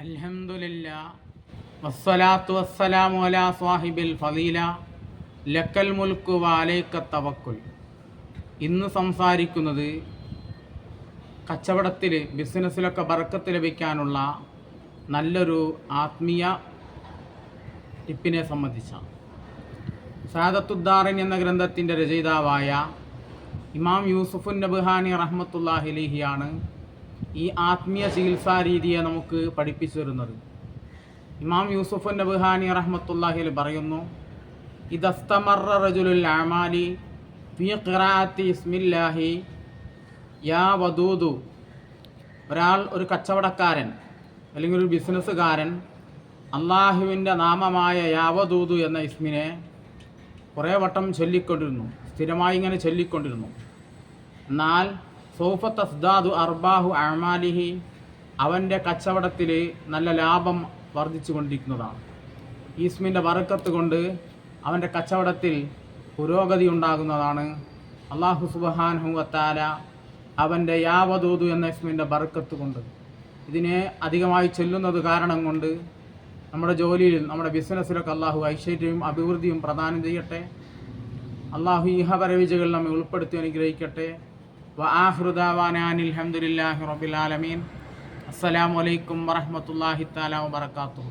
അൽഹംദുലില്ല വസ്സലാത്തു വസ്സലാമു അലാ സ്വാഹിബിൽ ഫലീല ലക്കൽ മുൽക്കു വാലേക്ക തവക്കുൽ. ഇന്ന് സംസാരിക്കുന്നത് കച്ചവടത്തിൽ ബിസിനസ്സിലൊക്കെ ബർക്കത്ത് ലഭിക്കാനുള്ള നല്ലൊരു ആത്മീയ ടിപ്പിനെ സംബന്ധിച്ചാണ്. സാദത്തുദ്ദാറിൻ എന്ന ഗ്രന്ഥത്തിന്റെ രചയിതാവായ ഇമാം യൂസുഫുൻ നബ്ഹാനി റഹ്മത്തുല്ലാഹി അലിഹിയാണ് ഈ ആത്മീയ ചികിത്സാ രീതിയെ നമുക്ക് പഠിപ്പിച്ചു തരുന്നത്. ഇമാം യൂസുഫുൻ നബ്ഹാനി റഹ്മത്തുല്ലാഹിൽ പറയുന്നു ഇതസ്തമറ അമാലി ഫി ഖിറാഅത്തി ഇസ്മില്ലാഹി യാ വദൂദു. ഒരാൾ ഒരു കച്ചവടക്കാരൻ അല്ലെങ്കിൽ ഒരു ബിസിനസ്സുകാരൻ അള്ളാഹുവിന്റെ നാമമായ യാവദൂതു എന്ന ഇസ്മിനെ കുറേ വട്ടം ചൊല്ലിക്കൊണ്ടിരുന്നു സ്ഥിരമായി ഇങ്ങനെ ചൊല്ലിക്കൊണ്ടിരുന്നു. എന്നാൽ സൗഫ തസ്ദാദു അർബാഹു അമാലിഹി അവന്റെ കച്ചവടത്തിൽ നല്ല ലാഭം വർദ്ധിച്ചു കൊണ്ടിരിക്കുന്നതാണ് ഈസ്മിന്റെ വറുക്കത്ത് കൊണ്ട് അവന്റെ കച്ചവടത്തിൽ പുരോഗതി ഉണ്ടാകുന്നതാണ്. അള്ളാഹു സുബഹാൻഹു വത്താല അവന്റെ യാവദൂതു എന്ന ഇസ്മിന്റെ ബർക്കത്ത് കൊണ്ട്. ഇതിനെ അധികമായി ചൊല്ലുന്നത് കാരണം കൊണ്ട് നമ്മുടെ ജോലിയിൽ നമ്മുടെ ബിസിനസ്സിലൊക്കെ അള്ളാഹു ഐശ്വര്യവും അഭിവൃദ്ധിയും പ്രദാനം ചെയ്യട്ടെ. അള്ളാഹു ഈഹപരവിജകൾ നമ്മെ ഉൾപ്പെടുത്തി അനുഗ്രഹിക്കട്ടെ. വആഹൃദാവാനാനിൽ അൽഹംദുലില്ലാഹി റബ്ബിൽ ആലമീൻ അസ്സലാമു അലൈക്കും വറഹ്മത്തുള്ളാഹി തആല വബറകാതുഹു